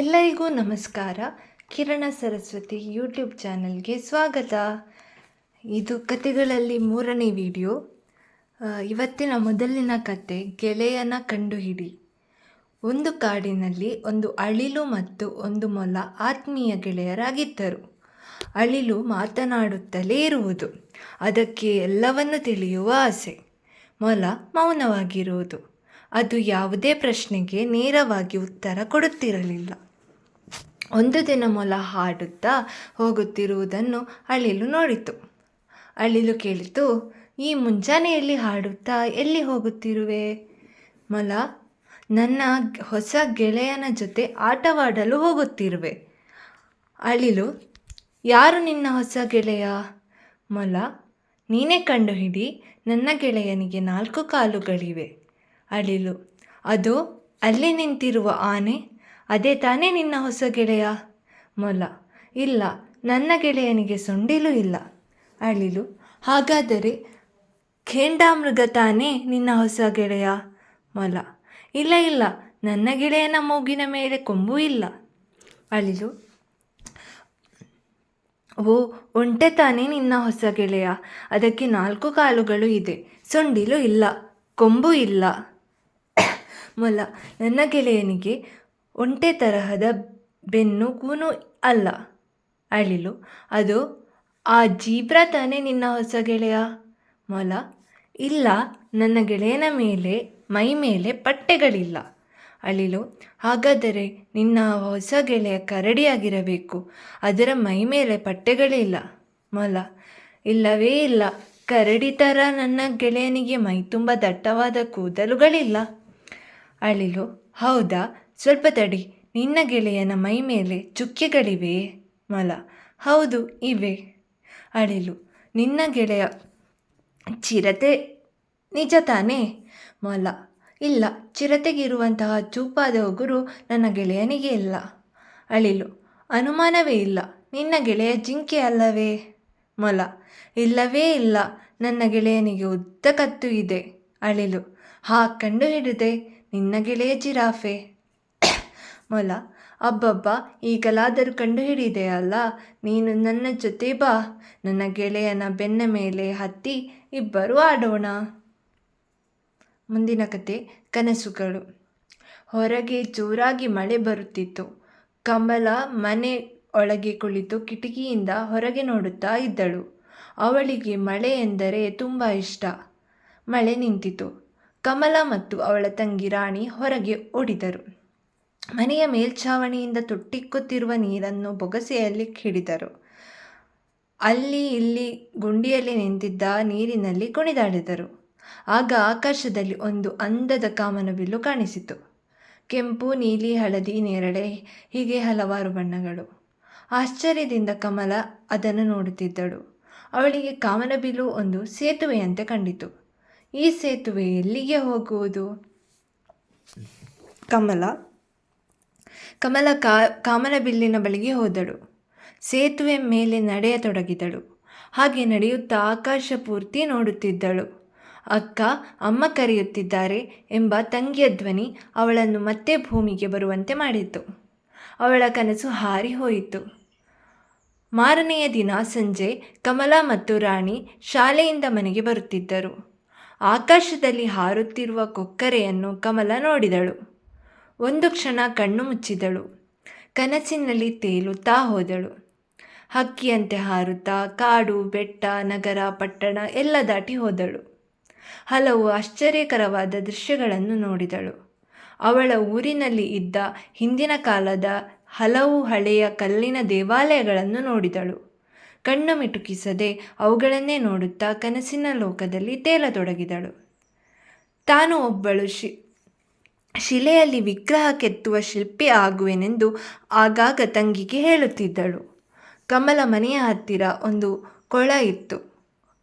ಎಲ್ಲರಿಗೂ ನಮಸ್ಕಾರ. ಕಿರಣ ಸರಸ್ವತಿ ಯೂಟ್ಯೂಬ್ ಚಾನಲ್ಗೆ ಸ್ವಾಗತ. ಇದು ಕತೆಗಳಲ್ಲಿ ಮೂರನೇ ವಿಡಿಯೋ. ಇವತ್ತಿನ ಮೊದಲಿನ ಕತೆ, ಗೆಳೆಯನ ಕಂಡುಹಿಡಿ. ಒಂದು ಕಾಡಿನಲ್ಲಿ ಒಂದು ಅಳಿಲು ಮತ್ತು ಒಂದು ಮೊಲ ಆತ್ಮೀಯ ಗೆಳೆಯರಾಗಿದ್ದರು. ಅಳಿಲು ಮಾತನಾಡುತ್ತಲೇ ಇರುವುದು. ಅದಕ್ಕೆ ಎಲ್ಲವನ್ನು ತಿಳಿಯುವ ಆಸೆ. ಮೊಲ ಮೌನವಾಗಿರುವುದು. ಅದು ಯಾವುದೇ ಪ್ರಶ್ನೆಗೆ ನೇರವಾಗಿ ಉತ್ತರ ಕೊಡುತ್ತಿರಲಿಲ್ಲ. ಒಂದು ದಿನ ಮೊಲ ಹಾಡುತ್ತಾ ಹೋಗುತ್ತಿರುವುದನ್ನು ಅಳಿಲು ನೋಡಿತು. ಅಳಿಲು ಕೇಳಿತು, ಈ ಮುಂಜಾನೆಯಲ್ಲಿ ಹಾಡುತ್ತಾ, ಎಲ್ಲಿ ಹೋಗುತ್ತಿರುವೆ? ಮೊಲ, ನನ್ನ ಹೊಸ ಗೆಳೆಯನ ಜೊತೆ ಆಟವಾಡಲು ಹೋಗುತ್ತಿರುವೆ. ಅಳಿಲು, ಯಾರು ನಿನ್ನ ಹೊಸ ಗೆಳೆಯ? ಮೊಲ, ನೀನೇ ಕಂಡುಹಿಡಿ, ನನ್ನ ಗೆಳೆಯನಿಗೆ ನಾಲ್ಕು ಕಾಲುಗಳಿವೆ. ಅಳಿಲು, ಅದು ಅಲ್ಲಿ ನಿಂತಿರುವ ಆನೆ? ಅದೇ ತಾನೇ ನಿನ್ನ ಹೊಸ ಗೆಳೆಯ? ಮೊಲ, ಇಲ್ಲ, ನನ್ನ ಗೆಳೆಯನಿಗೆ ಸೊಂಡಿಲು ಇಲ್ಲ. ಅಳಿಲು, ಹಾಗಾದರೆ ಖೇಂಡಾಮೃಗ ತಾನೇ ನಿನ್ನ ಹೊಸ ಗೆಳೆಯ? ಮೊಲ, ಇಲ್ಲ ಇಲ್ಲ, ನನ್ನ ಗೆಳೆಯನ ಮೂಗಿನ ಮೇಲೆ ಕೊಂಬು ಇಲ್ಲ. ಅಳಿಲು, ಓ, ಒಂಟೆ ತಾನೇ ನಿನ್ನ ಹೊಸ ಗೆಳೆಯ? ಅದಕ್ಕೆ ನಾಲ್ಕು ಕಾಲುಗಳು ಇದೆ, ಸೊಂಡಿಲು ಇಲ್ಲ, ಕೊಂಬು ಇಲ್ಲ. ಮೊಲ, ನನ್ನ ಗೆಳೆಯನಿಗೆ ಒಂಟೆ ತರಹದ ಬೆನ್ನು ಕೂನು ಅಲ್ಲ. ಅಳಿಲು. ಅದು, ಆ ಜೀಬ್ರಾ ತಾನೇ ನಿನ್ನ ಹೊಸ ಗೆಳೆಯ? ಮೊಲ. ಇಲ್ಲ, ನನ್ನ ಗೆಳೆಯನ ಮೇಲೆ, ಮೈ ಮೇಲೆ ಪಟ್ಟೆಗಳಿಲ್ಲ ಅಳಿಲು. ಹಾಗಾದರೆ ನಿನ್ನ ಹೊಸ ಗೆಳೆಯ ಕರಡಿಯಾಗಿರಬೇಕು. ಅದರ ಮೈ ಮೇಲೆ ಪಟ್ಟೆಗಳಿಲ್ಲ ಮೊಲ. ಇಲ್ಲವೇ ಇಲ್ಲ. ಕರಡಿ ಥರ ನನ್ನ ಗೆಳೆಯನಿಗೆ ಮೈ ತುಂಬ ದಟ್ಟವಾದ ಕೂದಲುಗಳಿಲ್ಲ. ಅಳಿಲು. ಹೌದಾ? ಸ್ವಲ್ಪ ತಡಿ. ನಿನ್ನ ಗೆಳೆಯನ ಮೈ ಮೇಲೆ ಚುಕ್ಕೆಗಳಿವೆ ಮೊಲ. ಹೌದು, ಇವೆ. ಅಳಿಲು. ನಿನ್ನ ಗೆಳೆಯ ಚಿರತೆ ನಿಜ ತಾನೇ? ಮೊಲ. ಇಲ್ಲ, ಚಿರತೆಗಿರುವಂತಹ ಚೂಪಾದ ಉಗುರು ನನ್ನ ಗೆಳೆಯನಿಗೆ ಇಲ್ಲ. ಅಳಿಲು. ಅನುಮಾನವೇ ಇಲ್ಲ. ನಿನ್ನ ಗೆಳೆಯ ಜಿಂಕೆ ಅಲ್ಲವೇ? ಮೊಲ. ಇಲ್ಲವೇ ಇಲ್ಲ. ನನ್ನ ಗೆಳೆಯನಿಗೆ ಉದ್ದ ಕತ್ತು ಇದೆ. ಅಳಿಲು. ಹಾ ಕಂಡು ಹಿಡಿದೆ ನಿನ್ನ ಗೆಳೆಯ ಜಿರಾಫೆ. ಮೊಲ ಅಬ್ಬಬ್ಬ, ಈಗಲಾದರೂ ಕಂಡುಹಿಡಿದೆಯಲ್ಲ ನೀನು ನನ್ನ ಜೊತೆ ಬಾ. ನನ್ನ ಗೆಳೆಯನ ಬೆನ್ನ ಮೇಲೆ ಹತ್ತಿ ಇಬ್ಬರು ಆಡೋಣ. ಮುಂದಿನ ಕತೆ, ಕನಸುಗಳು. ಹೊರಗೆ ಜೋರಾಗಿ ಮಳೆ ಬರುತ್ತಿತ್ತು. ಕಮಲ ಮನೆ ಒಳಗೆ ಕುಳಿತು ಕಿಟಕಿಯಿಂದ ಹೊರಗೆ ನೋಡುತ್ತಾ ಇದ್ದಳು. ಅವಳಿಗೆ ಮಳೆ ಎಂದರೆ ತುಂಬ ಇಷ್ಟ. ಮಳೆ ನಿಂತಿತು. ಕಮಲ ಮತ್ತು ಅವಳ ತಂಗಿ ರಾಣಿ ಹೊರಗೆ ಓಡಿದರು. ಮನೆಯ ಮೇಲ್ಛಾವಣಿಯಿಂದ ತುಟ್ಟಿಕ್ಕುತ್ತಿರುವ ನೀರನ್ನು ಬೊಗಸೆಯಲ್ಲಿ ಹಿಡಿದರು. ಅಲ್ಲಿ ಇಲ್ಲಿ ಗುಂಡಿಯಲ್ಲಿ ನಿಂತಿದ್ದ ನೀರಿನಲ್ಲಿ ಕುಣಿದಾಡಿದರು. ಆಗ ಆಕಾಶದಲ್ಲಿ ಒಂದು ಅಂದದ ಕಾಮನಬಿಲ್ಲು ಕಾಣಿಸಿತು. ಕೆಂಪು, ನೀಲಿ, ಹಳದಿ ನೇರಳೆ, ಹೀಗೆ ಹಲವಾರು ಬಣ್ಣಗಳು. ಆಶ್ಚರ್ಯದಿಂದ ಕಮಲ ಅದನ್ನು ನೋಡುತ್ತಿದ್ದಳು. ಅವಳಿಗೆ ಕಾಮನಬಿಲ್ಲು ಒಂದು ಸೇತುವೆಯಂತೆ ಕಂಡಿತು. ಈ ಸೇತುವೆ ಎಲ್ಲಿಗೆ ಹೋಗುವುದು? ಕಮಲ ಕಮಲ ಕಾಮನಬಿಲ್ಲಿನ ಬಳಿಗೆ ಹೋದಳು. ಸೇತುವೆ ಮೇಲೆ ನಡೆಯತೊಡಗಿದಳು. ಹಾಗೆ ನಡೆಯುತ್ತಾ ಆಕಾಶ ಪೂರ್ತಿ ನೋಡುತ್ತಿದ್ದಳು. ಅಕ್ಕ, ಅಮ್ಮ ಕರೆಯುತ್ತಿದ್ದಾರೆ ಎಂಬ ತಂಗಿಯ ಧ್ವನಿ ಅವಳನ್ನು ಮತ್ತೆ ಭೂಮಿಗೆ ಬರುವಂತೆ ಮಾಡಿತು. ಅವಳ ಕನಸು ಹಾರಿ ಹೋಯಿತು. ಮಾರನೆಯ ದಿನ ಸಂಜೆ ಕಮಲ ಮತ್ತು ರಾಣಿ ಶಾಲೆಯಿಂದ ಮನೆಗೆ ಬರುತ್ತಿದ್ದರು. ಆಕಾಶದಲ್ಲಿ ಹಾರುತ್ತಿರುವ ಕೊಕ್ಕರೆಯನ್ನು ಕಮಲ ನೋಡಿದಳು. ಒಂದು ಕ್ಷಣ ಕಣ್ಣು ಮುಚ್ಚಿದಳು. ಕನಸಿನಲ್ಲಿ ತೇಲುತ್ತಾ ಹೋದಳು. ಹಕ್ಕಿಯಂತೆ ಹಾರುತ್ತಾ ಕಾಡು, ಬೆಟ್ಟ, ನಗರ, ಪಟ್ಟಣ ಎಲ್ಲ ದಾಟಿ ಹೋದಳು. ಹಲವು ಆಶ್ಚರ್ಯಕರವಾದ ದೃಶ್ಯಗಳನ್ನು ನೋಡಿದಳು. ಅವಳ ಊರಿನಲ್ಲಿ ಇದ್ದ ಹಿಂದಿನ ಕಾಲದ ಹಲವು ಹಳೆಯ ಕಲ್ಲಿನ ದೇವಾಲಯಗಳನ್ನು ನೋಡಿದಳು. ಕಣ್ಣು ಮಿಟುಕಿಸದೆ ಅವುಗಳನ್ನೇ ನೋಡುತ್ತಾ ಕನಸಿನ ಲೋಕದಲ್ಲಿ ತೇಲತೊಡಗಿದಳು. ತಾನು ಒಬ್ಬಳು ಶಿ ಶಿಲೆಯಲ್ಲಿ ವಿಗ್ರಹ ಕೆತ್ತುವ ಶಿಲ್ಪಿ ಆಗುವೆನೆಂದು ಆಗಾಗ ತಂಗಿಗೆ ಹೇಳುತ್ತಿದ್ದಳು. ಕಮಲ ಮನೆಯ ಹತ್ತಿರ ಒಂದು ಕೊಳ ಇತ್ತು.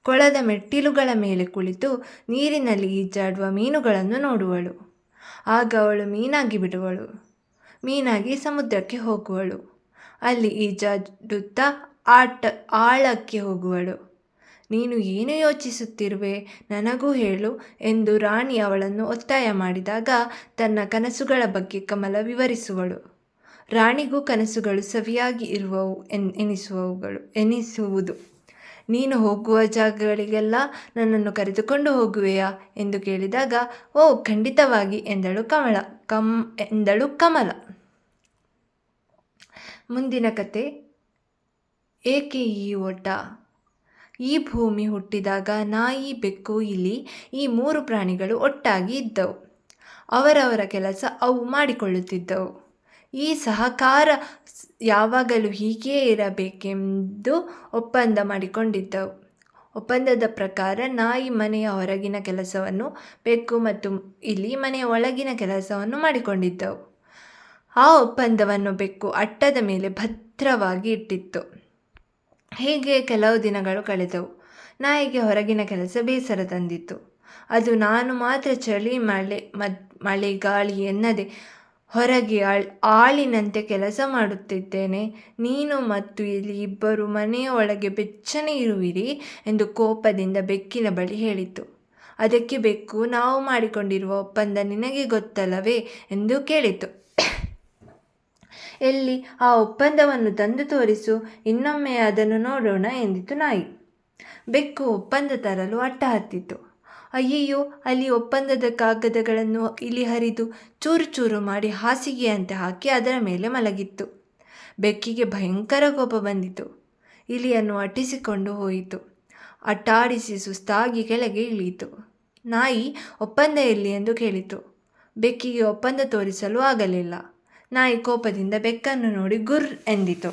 ಕೊಳದ ಮೆಟ್ಟಿಲುಗಳ ಮೇಲೆ ಕುಳಿತು ನೀರಿನಲ್ಲಿ ಈಜಾಡುವ ಮೀನುಗಳನ್ನು ನೋಡುವಳು. ಆಗ ಅವಳು ಮೀನಾಗಿ ಬಿಡುವಳು. ಮೀನಾಗಿ ಸಮುದ್ರಕ್ಕೆ ಹೋಗುವಳು. ಅಲ್ಲಿ ಈಜಾಡುತ್ತಾ ಆಟ, ಆಳಕ್ಕೆ ಹೋಗುವಳು. ನೀನು ಏನು ಯೋಚಿಸುತ್ತಿರುವೆ ನನಗೂ ಹೇಳು ಎಂದು ರಾಣಿ ಅವಳನ್ನು ಒತ್ತಾಯ ಮಾಡಿದಾಗ ತನ್ನ ಕನಸುಗಳ ಬಗ್ಗೆ ಕಮಲ ವಿವರಿಸುವಳು. ರಾಣಿಗೂ ಕನಸುಗಳು ಸವಿಯಾಗಿ ಇರುವವು ಎನ್, ಎನಿಸುವವುಗಳು, ಎನಿಸುವುದು. ನೀನು ಹೋಗುವ ಜಾಗಗಳಿಗೆಲ್ಲ ನನ್ನನ್ನು ಕರೆದುಕೊಂಡು ಹೋಗುವೆಯಾ ಎಂದು ಕೇಳಿದಾಗ, ಓ, ಖಂಡಿತವಾಗಿ ಎಂದಳು ಕಮಲ, ಕಮ್, ಎಂದಳು ಕಮಲ. ಮುಂದಿನ ಕತೆ, ಏಕೆ ಈ ಓಟ? ಈ ಭೂಮಿ ಹುಟ್ಟಿದಾಗ ನಾಯಿ, ಬೆಕ್ಕು, ಇಲಿ ಈ ಮೂರು ಪ್ರಾಣಿಗಳು ಒಟ್ಟಾಗಿ ಇದ್ದವು. ಅವರವರ ಕೆಲಸ ಅವು ಮಾಡಿಕೊಳ್ಳುತ್ತಿದ್ದವು. ಈ ಸಹಕಾರ ಯಾವಾಗಲೂ ಹೀಗೇ ಇರಬೇಕೆಂದು ಒಪ್ಪಂದ ಮಾಡಿಕೊಂಡಿದ್ದವು. ಒಪ್ಪಂದದ ಪ್ರಕಾರ ನಾಯಿ ಮನೆಯ ಹೊರಗಿನ ಕೆಲಸವನ್ನು, ಬೆಕ್ಕು ಮತ್ತು ಇಲಿ ಮನೆಯ ಒಳಗಿನ ಕೆಲಸವನ್ನು ಮಾಡಿಕೊಂಡಿದ್ದವು. ಆ ಒಪ್ಪಂದವನ್ನು ಬೆಕ್ಕು ಅಟ್ಟದ ಮೇಲೆ ಭದ್ರವಾಗಿ ಇಟ್ಟಿತ್ತು. ಹೀಗೆ ಕೆಲವು ದಿನಗಳು ಕಳೆದವು. ನಾಯಿಗೆ ಹೊರಗಿನ ಕೆಲಸ ಬೇಸರ ತಂದಿತ್ತು. ಅದು ನಾನು ಮಾತ್ರ ಚಳಿ, ಮಳೆ, ಮದ್, ಮಳೆ, ಗಾಳಿ ಎನ್ನದೆ ಹೊರಗೆ ಆಳ್, ಆಳಿನಂತೆ ಕೆಲಸ ಮಾಡುತ್ತಿದ್ದೇನೆ. ನೀನು ಮತ್ತು ಇಲ್ಲಿ ಇಬ್ಬರು ಮನೆಯ ಒಳಗೆ ಬೆಚ್ಚನೆ ಇರುವಿರಿ ಎಂದು ಕೋಪದಿಂದ ಬೆಕ್ಕಿನ ಬಳಿ ಹೇಳಿತು. ಅದಕ್ಕೆ ಬೆಕ್ಕು, ನಾವು ಮಾಡಿಕೊಂಡಿರುವ ಒಪ್ಪಂದ ನಿನಗೆ ಗೊತ್ತಲ್ಲವೇ ಎಂದು ಕೇಳಿತು. ಎಲ್ಲಿ ಆ ಒಪ್ಪಂದವನ್ನು ತಂದು ತೋರಿಸು, ಇನ್ನೊಮ್ಮೆ ಅದನ್ನು ನೋಡೋಣ ಎಂದಿತು ನಾಯಿ. ಬೆಕ್ಕು ಒಪ್ಪಂದ ತರಲು ಅಟ್ಟ ಹತ್ತಿತು ಅಯ್ಯಯ್ಯೋ, ಅಲ್ಲಿ ಒಪ್ಪಂದದ ಕಾಗದಗಳನ್ನು ಇಲಿ ಹರಿದು ಚೂರು ಚೂರು ಮಾಡಿ ಹಾಸಿಗೆಯಂತೆ ಹಾಕಿ ಅದರ ಮೇಲೆ ಮಲಗಿತ್ತು. ಬೆಕ್ಕಿಗೆ ಭಯಂಕರ ಕೋಪ ಬಂದಿತು. ಇಲಿಯನ್ನು ಅಟ್ಟಿಸಿಕೊಂಡು ಹೋಯಿತು. ಅಟ್ಟಾಡಿಸಿ ಸುಸ್ತಾಗಿ ಕೆಳಗೆ ಇಳಿಯಿತು. ನಾಯಿ, ಒಪ್ಪಂದ ಎಲ್ಲಿ ಎಂದು ಕೇಳಿತು. ಬೆಕ್ಕಿಗೆ ಒಪ್ಪಂದ ತೋರಿಸಲು ಆಗಲಿಲ್ಲ. ನಾಯಿ ಕೋಪದಿಂದ ಬೆಕ್ಕನ್ನು ನೋಡಿ ಗುರ್ ಎಂದಿತು.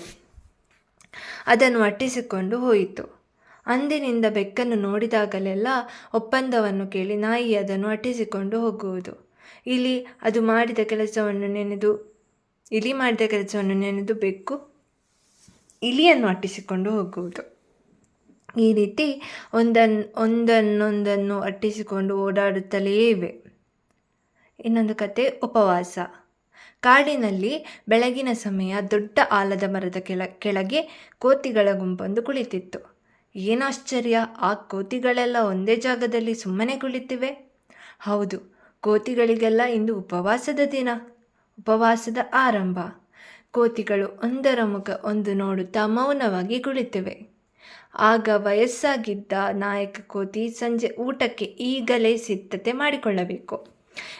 ಅದನ್ನು ಅಟ್ಟಿಸಿಕೊಂಡು ಹೋಯಿತು. ಅಂದಿನಿಂದ ಬೆಕ್ಕನ್ನು ನೋಡಿದಾಗಲೆಲ್ಲ ಒಪ್ಪಂದವನ್ನು ಕೇಳಿ ನಾಯಿ ಅದನ್ನು ಅಟ್ಟಿಸಿಕೊಂಡು ಹೋಗುವುದು. ಇಲ್ಲಿ ಅದು ಮಾಡಿದ ಕೆಲಸವನ್ನು ನೆನೆದು, ಇಲಿ ಮಾಡಿದ ಕೆಲಸವನ್ನು ನೆನೆದು ಬೆಕ್ಕು ಇಲಿಯನ್ನು ಅಟ್ಟಿಸಿಕೊಂಡು ಹೋಗುವುದು. ಈ ರೀತಿ ಒಂದನ್, ಒಂದನ್ನೊಂದನ್ನು ಅಟ್ಟಿಸಿಕೊಂಡು ಓಡಾಡುತ್ತಲೇ ಇವೆ. ಇನ್ನೊಂದು ಕತೆ, ಉಪವಾಸ. ಕಾಡಿನಲ್ಲಿ ಬೆಳಗಿನ ಸಮಯ ದೊಡ್ಡ ಆಲದ ಮರದ ಕೆಳ, ಕೆಳಗೆ ಕೋತಿಗಳ ಗುಂಪೊಂದು ಕುಳಿತಿತ್ತು. ಏನಾಶ್ಚರ್ಯ ಆ ಕೋತಿಗಳೆಲ್ಲ ಒಂದೇ ಜಾಗದಲ್ಲಿ ಸುಮ್ಮನೆ ಕುಳಿತಿವೆ. ಹೌದು, ಕೋತಿಗಳಿಗೆಲ್ಲ ಇಂದು ಉಪವಾಸದ ದಿನ, ಉಪವಾಸದ ಆರಂಭ. ಕೋತಿಗಳು ಒಂದರ ಮುಖ ಒಂದು ನೋಡುತ್ತಾ ಮೌನವಾಗಿ ಕುಳಿತಿವೆ. ಆಗ ವಯಸ್ಸಾಗಿದ್ದ ನಾಯಕ ಕೋತಿ ಸಂಜೆ ಊಟಕ್ಕೆ ಈಗಲೇ ಸಿದ್ಧತೆ ಮಾಡಿಕೊಳ್ಳಬೇಕು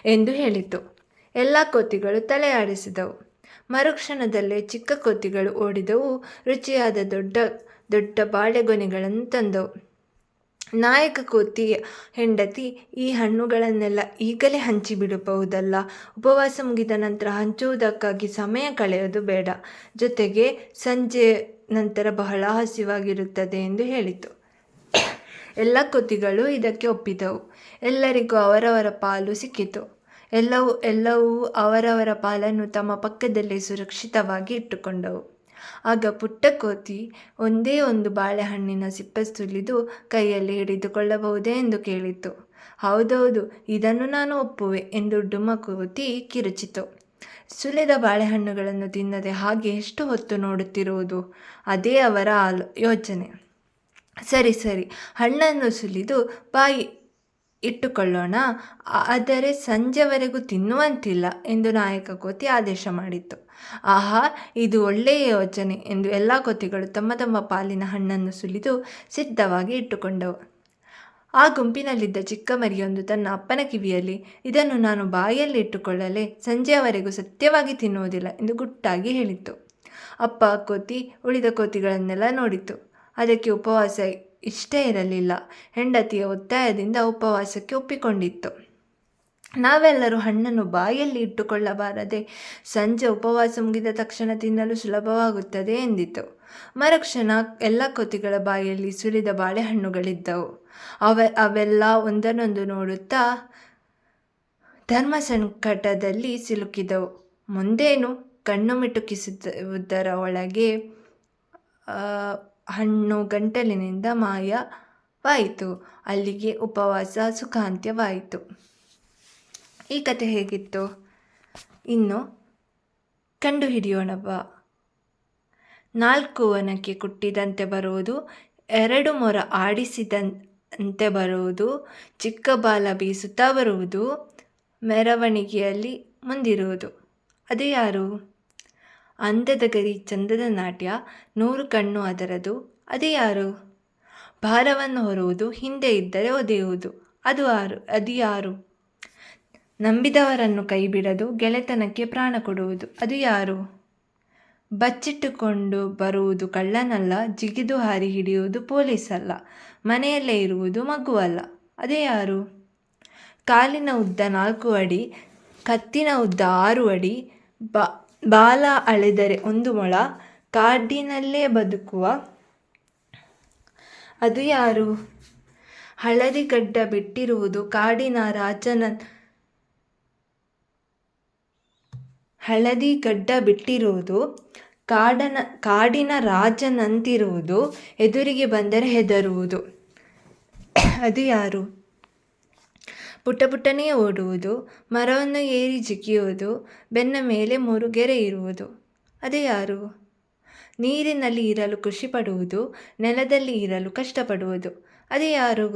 ಎಂದು ಹೇಳಿತು. ಎಲ್ಲ ಕೋತಿಗಳು ತಲೆ ಆಡಿಸಿದವು ಮರುಕ್ಷಣದಲ್ಲೇ ಚಿಕ್ಕ ಕೋತಿಗಳು ಓಡಿದವು. ರುಚಿಯಾದ ದೊಡ್ಡ ದೊಡ್ಡ ಬಾಳೆಗೊನೆಗಳನ್ನು ತಂದವು. ನಾಯಕ ಕೋತಿ ಹೆಂಡತಿ ಈ ಹಣ್ಣುಗಳನ್ನೆಲ್ಲ ಈಗಲೇ ಹಂಚಿಬಿಡಬಹುದಲ್ಲ ಉಪವಾಸ ಮುಗಿದ ನಂತರ ಹಂಚುವುದಕ್ಕಾಗಿ ಸಮಯ ಕಳೆಯೋದು ಬೇಡ. ಜೊತೆಗೆ ಸಂಜೆ ನಂತರ ಬಹಳ ಹಸಿವಾಗಿರುತ್ತದೆ ಎಂದು ಹೇಳಿತು. ಎಲ್ಲ ಕೋತಿಗಳು ಇದಕ್ಕೆ ಒಪ್ಪಿದವು. ಎಲ್ಲರಿಗೂ ಅವರವರ ಪಾಲು ಸಿಕ್ಕಿತು. ಎಲ್ಲವೂ ಎಲ್ಲವೂ ಅವರವರ ಪಾಲನ್ನು ತಮ್ಮ ಪಕ್ಕದಲ್ಲೇ ಸುರಕ್ಷಿತವಾಗಿ ಇಟ್ಟುಕೊಂಡವು. ಆಗ ಪುಟ್ಟ ಕೋತಿ ಒಂದೇ ಒಂದು ಬಾಳೆಹಣ್ಣಿನ ಸಿಪ್ಪೆ ಸುಲಿದು ಕೈಯಲ್ಲಿ ಹಿಡಿದುಕೊಳ್ಳಬಹುದೇ ಎಂದು ಕೇಳಿತು ಹೌದೌದು, ಇದನ್ನು ನಾನು ಒಪ್ಪುವೆ ಎಂದು ಡುಮ್ಮ ಕೋತಿ ಕಿರುಚಿತು ಸುಲಿದ ಬಾಳೆಹಣ್ಣುಗಳನ್ನು ತಿನ್ನದೆ ಹಾಗೆ ಎಷ್ಟು ಹೊತ್ತು ನೋಡುತ್ತಿರುವುದು? ಅದೇ ಅವರ ಆಲೋ, ಯೋಚನೆ. ಸರಿ ಸರಿ, ಹಣ್ಣನ್ನು ಸುಲಿದು ಬಾಯಿ ಇಟ್ಟುಕೊಳ್ಳೋಣ. ಆದರೆ ಸಂಜೆವರೆಗೂ ತಿನ್ನುವಂತಿಲ್ಲ ಎಂದು ನಾಯಕ ಕೋತಿ ಆದೇಶ ಮಾಡಿತ್ತು. ಆಹಾ, ಇದು ಒಳ್ಳೆಯ ಯೋಚನೆ ಎಂದು ಎಲ್ಲ ಕೋತಿಗಳು ತಮ್ಮ ತಮ್ಮ ಪಾಲಿನ ಹಣ್ಣನ್ನು ಸುಲಿದು ಸಿದ್ಧವಾಗಿ ಇಟ್ಟುಕೊಂಡವು. ಆ ಗುಂಪಿನಲ್ಲಿದ್ದ ಚಿಕ್ಕ ಮರಿಯೊಂದು ತನ್ನ ಅಪ್ಪನ ಕಿವಿಯಲ್ಲಿ, ಇದನ್ನು ನಾನು ಬಾಯಲ್ಲಿ ಇಟ್ಟುಕೊಳ್ಳಲೆ ಸಂಜೆಯವರೆಗೂ ಸತ್ಯವಾಗಿ ತಿನ್ನುವುದಿಲ್ಲ ಎಂದು ಗುಟ್ಟಾಗಿ ಹೇಳಿತು ಅಪ್ಪ ಕೋತಿ ಉಳಿದ ಕೋತಿಗಳನ್ನೆಲ್ಲ ನೋಡಿತು. ಅದಕ್ಕೆ ಉಪವಾಸ ಇಷ್ಟೇ ಇರಲಿಲ್ಲ. ಹೆಂಡತಿಯ ಒತ್ತಾಯದಿಂದ ಉಪವಾಸಕ್ಕೆ ಒಪ್ಪಿಕೊಂಡಿತ್ತು. ನಾವೆಲ್ಲರೂ ಹಣ್ಣನ್ನು ಬಾಯಲ್ಲಿ ಇಟ್ಟುಕೊಳ್ಳಬಾರದೆ ಸಂಜೆ ಉಪವಾಸ ಮುಗಿದ ತಕ್ಷಣ ತಿನ್ನಲು ಸುಲಭವಾಗುತ್ತದೆ ಎಂದಿತು ಮರುಕ್ಷಣ ಎಲ್ಲ ಕೊತಿಗಳ ಬಾಯಲ್ಲಿ ಸುರಿದ ಬಾಳೆಹಣ್ಣುಗಳಿದ್ದವು. ಅವ ಅವೆಲ್ಲ ಒಂದನ್ನೊಂದು ನೋಡುತ್ತಾ ಧರ್ಮ ಸಂಕಟದಲ್ಲಿ ಸಿಲುಕಿದವು. ಮುಂದೇನು ಕಣ್ಣು ಮಿಟುಕಿಸುವುದರ ಒಳಗೆ ಹಣ್ಣು ಗಂಟಲಿನಿಂದ ಮಾಯವಾಯಿತು. ಅಲ್ಲಿಗೆ ಉಪವಾಸ ಸುಖಾಂತ್ಯವಾಯಿತು. ಈ ಕತೆ ಹೇಗಿತ್ತು? ಇನ್ನು ಕಂಡುಹಿಡಿಯೋಣ ಬಾ ನಾಲ್ಕು ಒನಕ್ಕೆ ಕುಟ್ಟಿದಂತೆ ಬರುವುದು, ಎರಡು ಮೊರ ಆಡಿಸಿದಂತೆ ಬರುವುದು, ಚಿಕ್ಕ ಬಾಲ ಬೀಸುತ್ತಾ ಬರುವುದು, ಮೆರವಣಿಗೆಯಲ್ಲಿ ಮುಂದಿರುವುದು. ಅದು ಯಾರು? ಅಂದದ ಗರಿ ಚಂದದ ನಾಟ್ಯ, ನೂರು ಕಣ್ಣು ಅದರದು, ಅದು ಯಾರು? ಭಾರವನ್ನು ಹೊರುವುದು, ಹಿಂದೆ ಇದ್ದರೆ ಒದೆಯುವುದು, ಅದು ಯಾರು ಅದು ಯಾರು? ನಂಬಿದವರನ್ನು ಕೈಬಿಡದು, ಗೆಳೆತನಕ್ಕೆ ಪ್ರಾಣ ಕೊಡುವುದು, ಅದು ಯಾರು? ಬಚ್ಚಿಟ್ಟುಕೊಂಡು ಬರುವುದು ಕಳ್ಳನಲ್ಲ, ಜಿಗಿದು ಹಾರಿ ಹಿಡಿಯುವುದು ಪೊಲೀಸ್ ಅಲ್ಲ ಮನೆಯಲ್ಲೇ ಇರುವುದು ಮಗುವಲ್ಲ ಅದೇ ಯಾರು? ಕಾಲಿನ ಉದ್ದ ನಾಲ್ಕು ಅಡಿ, ಕತ್ತಿನ ಉದ್ದ ಆರು ಅಡಿ, ಬಾ ಬಾಲ ಅಳೆದರೆ ಒಂದು ಮೊಳ, ಕಾಡಿನಲ್ಲೇ ಬದುಕುವ. ಅದು ಯಾರು? ಹಳದಿ ಗಡ್ಡ ಬಿಟ್ಟಿರುವುದು ಕಾಡಿನ ರಾಜನ ಹಳದಿ ಗಡ್ಡ ಬಿಟ್ಟಿರುವುದು ಕಾಡನ, ಕಾಡಿನ ರಾಜನಂತಿರುವುದು, ಎದುರಿಗೆ ಬಂದರೆ ಹೆದರುವುದು. ಅದು ಯಾರು? ಪುಟ್ಟ ಪುಟ್ಟನೇ ಓಡುವುದು, ಮರವನ್ನು ಏರಿ ಜಿಗಿಯುವುದು, ಬೆನ್ನ ಮೇಲೆ ಮೂರು ಗೆರೆ ಇರುವುದು. ಅದು ಯಾರು? ನೀರಿನಲ್ಲಿ ಇರಲು ಖುಷಿಪಡುವುದು, ನೆಲದಲ್ಲಿ ಇರಲು ಕಷ್ಟಪಡುವುದು. ಅದು ಯಾರು?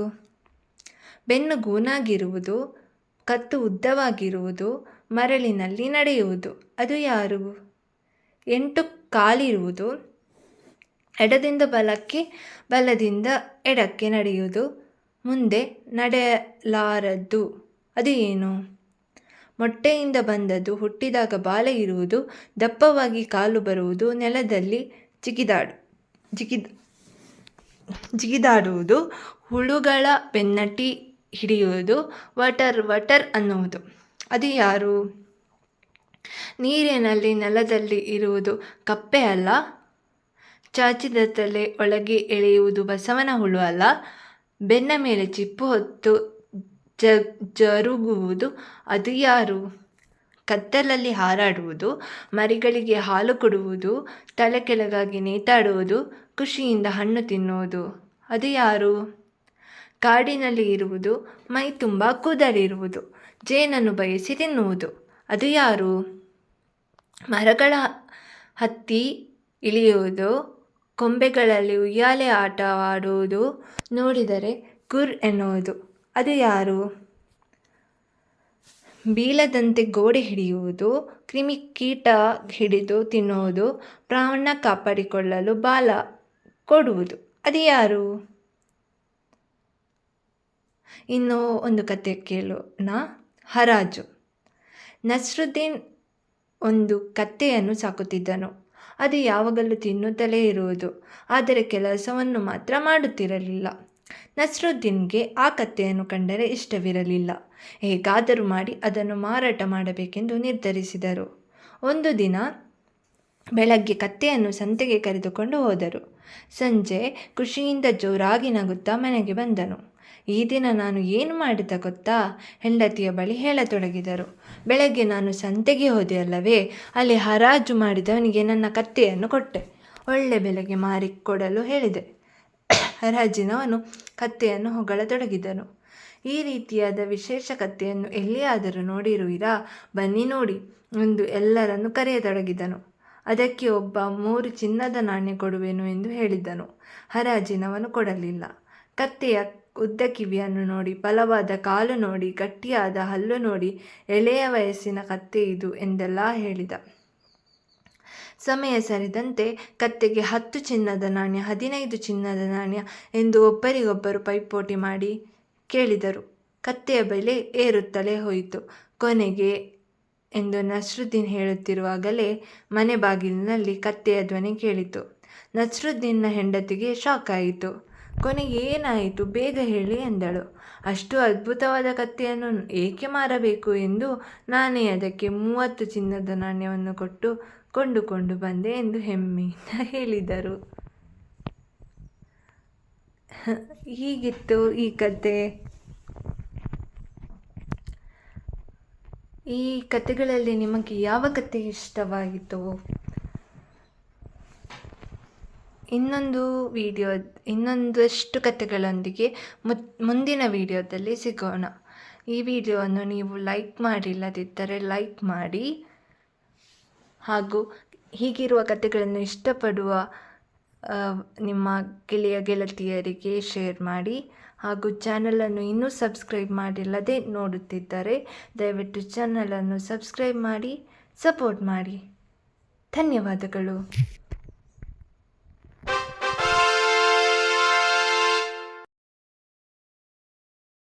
ಬೆನ್ನು ಗೂನಾಗಿರುವುದು, ಕತ್ತು ಉದ್ದವಾಗಿರುವುದು, ಮರಳಿನಲ್ಲಿ ನಡೆಯುವುದು. ಅದು ಯಾರು? ಎಂಟು ಕಾಲಿರುವುದು, ಎಡದಿಂದ ಬಲಕ್ಕೆ, ಬಲದಿಂದ ಎಡಕ್ಕೆ ನಡೆಯುವುದು. ಮುಂದೆ ನಡೆಯಲಾರದ್ದು ಅದು ಏನು ಮೊಟ್ಟೆಯಿಂದ ಬಂದದ್ದು ಹುಟ್ಟಿದಾಗ ಬಾಲ ಇರುವುದು, ದಪ್ಪವಾಗಿ ಕಾಲು ಬರುವುದು, ನೆಲದಲ್ಲಿ ಜಿಗಿದಾಡು ಜಿಗಿದ ಜಿಗಿದಾಡುವುದು ಹುಳುಗಳ ಬೆನ್ನಟ್ಟಿ ಹಿಡಿಯುವುದು, ವಟರ್ ವಟರ್ ಅನ್ನುವುದು. ಅದು ಯಾರು? ನೀರಿನಲ್ಲಿ ನೆಲದಲ್ಲಿ ಇರುವುದು ಕಪ್ಪೆ ಅಲ್ಲ, ಚಾಚಿದ ತಲೆ ಒಳಗೆ ಎಳೆಯುವುದು ಬಸವನ ಹುಳು ಅಲ್ಲ ಬೆನ್ನ ಮೇಲೆ ಚಿಪ್ಪು ಹೊತ್ತು ಜ, ಜರುಗುವುದು. ಅದು ಯಾರು? ಕತ್ತಲಲ್ಲಿ ಹಾರಾಡುವುದು, ಮರಿಗಳಿಗೆ ಹಾಲು ಕೊಡುವುದು, ತಲೆ ಕೆಳಗಾಗಿ ನೇತಾಡುವುದು, ಖುಷಿಯಿಂದ ಹಣ್ಣು ತಿನ್ನುವುದು. ಅದು ಯಾರು? ಕಾಡಿನಲ್ಲಿ ಇರುವುದು, ಮೈ ತುಂಬ ಕೂದಲಿರುವುದು, ಜೇನನ್ನು ಬಯಸಿ ತಿನ್ನುವುದು. ಅದು ಯಾರು? ಮರಗಳ ಹತ್ತಿ ಇಳಿಯುವುದು ಕೊಂಬೆಗಳಲ್ಲಿ ಉಯ್ಯಾಲೆ ಆಟವಾಡುವುದು ನೋಡಿದರೆ ಗುರ್ ಎನ್ನುವುದು. ಅದು ಯಾರು? ಬೀಳದಂತೆ ಗೋಡೆ ಹಿಡಿಯುವುದು, ಕ್ರಿಮಿ ಕೀಟ ಹಿಡಿದು ತಿನ್ನುವುದು ಪ್ರಾಣ ಕಾಪಾಡಿಕೊಳ್ಳಲು ಬಾಲ ಕೊಡುವುದು. ಅದು ಯಾರು? ಇನ್ನು ಒಂದು ಕತೆ ಕೇಳೋಣ. ಹರಾಜು. ನಸ್ರುದ್ದೀನ್ ಒಂದು ಕತ್ತೆಯನ್ನು ಸಾಕುತ್ತಿದ್ದನು. ಅದು ಯಾವಾಗಲೂ ತಿನ್ನುತ್ತಲೇ ಇರುವುದು. ಆದರೆ ಕೆಲಸವನ್ನು ಮಾತ್ರ ಮಾಡುತ್ತಿರಲಿಲ್ಲ. ನಸ್ರುದ್ದೀನ್ಗೆ ಆ ಕತ್ತೆಯನ್ನು ಕಂಡರೆ ಇಷ್ಟವಿರಲಿಲ್ಲ. ಹೇಗಾದರೂ ಮಾಡಿ ಅದನ್ನು ಮಾರಾಟ ಮಾಡಬೇಕೆಂದು ನಿರ್ಧರಿಸಿದರು. ಒಂದು ದಿನ ಬೆಳಗ್ಗೆ ಕತ್ತೆಯನ್ನು ಸಂತೆಗೆ ಕರೆದುಕೊಂಡು ಹೋದರು. ಸಂಜೆ ಖುಷಿಯಿಂದ ಜೋರಾಗಿ ನಗುತ್ತಾ ಮನೆಗೆ ಬಂದನು. ಈ ದಿನ ನಾನು ಏನು ಮಾಡಿದ ಗೊತ್ತಾ? ಹೆಂಡತಿಯ ಬಳಿ ಹೇಳತೊಡಗಿದರು. ಬೆಳಗ್ಗೆ ನಾನು ಸಂತೆಗೆ ಹೋದೆ ಅಲ್ಲವೇ? ಅಲ್ಲಿ ಹರಾಜು ಮಾಡಿದವನಿಗೆ ನನ್ನ ಕತ್ತೆಯನ್ನು ಕೊಟ್ಟೆ. ಒಳ್ಳೆ ಬೆಲೆಗೆ ಮಾರಿಕೊಡಲು ಹೇಳಿದೆ. ಹರಾಜಿನವನು ಕತ್ತೆಯನ್ನು ಹೊಗಳತೊಡಗಿದನು. ಈ ರೀತಿಯಾದ ವಿಶೇಷ ಕತ್ತೆಯನ್ನು ಎಲ್ಲಿಯಾದರೂ ನೋಡಿರುವಿರಾ? ಬನ್ನಿ ನೋಡಿ, ಎಂದು ಎಲ್ಲರನ್ನು ಕರೆಯತೊಡಗಿದನು. ಅದಕ್ಕೆ ಒಬ್ಬ ಮೂರು ಚಿನ್ನದ ನಾಣ್ಯ ಕೊಡುವೆನು ಎಂದು ಹೇಳಿದ್ದನು. ಹರಾಜಿನವನು ಕೊಡಲಿಲ್ಲ. ಕತ್ತೆಯ ಉದ್ದ ಕಿವಿಯನ್ನು ನೋಡಿ, ಬಲವಾದ ಕಾಲು ನೋಡಿ, ಗಟ್ಟಿಯಾದ ಹಲ್ಲು ನೋಡಿ, ಎಳೆಯ ವಯಸ್ಸಿನ ಕತ್ತೆ ಇದು ಎಂದೆಲ್ಲ ಹೇಳಿದ. ಸಮಯ ಸರಿದಂತೆ ಕತ್ತೆಗೆ ಹತ್ತು ಚಿನ್ನದ ನಾಣ್ಯ, ಹದಿನೈದು ಚಿನ್ನದ ನಾಣ್ಯ ಎಂದು ಒಬ್ಬರಿಗೊಬ್ಬರು ಪೈಪೋಟಿ ಮಾಡಿ ಕೇಳಿದರು. ಕತ್ತೆಯ ಬೆಲೆ ಏರುತ್ತಲೇ ಹೋಯಿತು. ಕೊನೆಗೆ ಎಂದು ನಸ್ರುದ್ದೀನ್ ಹೇಳುತ್ತಿರುವಾಗಲೇ ಮನೆ ಬಾಗಿಲಿನಲ್ಲಿ ಕತ್ತೆಯ ಧ್ವನಿ ಕೇಳಿತು. ನಸ್ರುದ್ದೀನ್ನ ಹೆಂಡತಿಗೆ ಶಾಕ್ ಆಯಿತು. ಕೊನೆಗೆ ಏನಾಯಿತು ಬೇಗ ಹೇಳಿ ಎಂದಳು. ಅಷ್ಟು ಅದ್ಭುತವಾದ ಕತ್ತೆಯನ್ನು ಏಕೆ ಮಾರಬೇಕು ಎಂದು ನಾನೇ ಅದಕ್ಕೆ ಮೂವತ್ತು ಚಿನ್ನದ ನಾಣ್ಯವನ್ನು ಕೊಟ್ಟು ಕೊಂಡುಕೊಂಡು ಬಂದೆ ಎಂದು ಹೆಮ್ಮೆಯಿಂದ ಹೇಳಿದರು. ಹೀಗಿತ್ತು ಈ ಕತೆ. ಈ ಕತೆಗಳಲ್ಲಿ ನಿಮಗೆ ಯಾವ ಕತೆ ಇಷ್ಟವಾಗಿತ್ತು? ಇನ್ನೊಂದು ವಿಡಿಯೋ ಇನ್ನೊಂದಷ್ಟು ಕತೆಗಳೊಂದಿಗೆ ಮುಂದಿನ ವಿಡಿಯೋದಲ್ಲಿ ಸಿಗೋಣ. ಈ ವಿಡಿಯೋವನ್ನು ನೀವು ಲೈಕ್ ಮಾಡಿಲ್ಲದಿದ್ದರೆ ಲೈಕ್ ಮಾಡಿ. ಹಾಗೂ ಹೀಗಿರುವ ಕತೆಗಳನ್ನು ಇಷ್ಟಪಡುವ ನಿಮ್ಮ ಗೆಳೆಯ, ಗೆಳತಿಯರಿಗೆ ಶೇರ್ ಮಾಡಿ. ಹಾಗೂ ಚಾನಲನ್ನು ಇನ್ನೂ ಸಬ್ಸ್ಕ್ರೈಬ್ ಮಾಡಿಲ್ಲದೆ ನೋಡುತ್ತಿದ್ದರೆ ದಯವಿಟ್ಟು ಚಾನಲನ್ನು ಸಬ್ಸ್ಕ್ರೈಬ್ ಮಾಡಿ ಸಪೋರ್ಟ್ ಮಾಡಿ. ಧನ್ಯವಾದಗಳು.